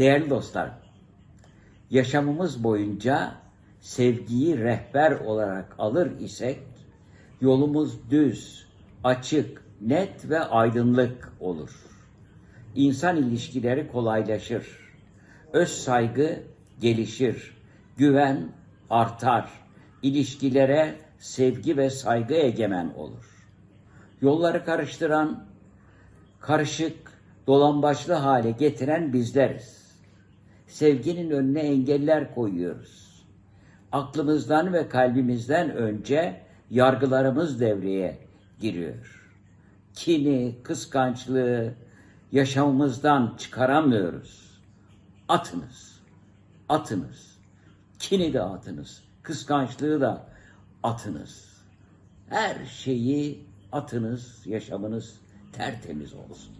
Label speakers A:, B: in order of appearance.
A: Değerli dostlar, yaşamımız boyunca sevgiyi rehber olarak alır isek yolumuz düz, açık, net ve aydınlık olur. İnsan ilişkileri kolaylaşır. Öz saygı gelişir. Güven artar. İlişkilere sevgi ve saygı egemen olur. Yolları karıştıran, karışık, dolambaçlı hale getiren bizleriz. Sevginin önüne engeller koyuyoruz. Aklımızdan ve kalbimizden önce yargılarımız devreye giriyor. Kini, kıskançlığı yaşamımızdan çıkaramıyoruz. Atınız, atınız. Kini de atınız, kıskançlığı da atınız. Her şeyi atınız, yaşamınız tertemiz olsun.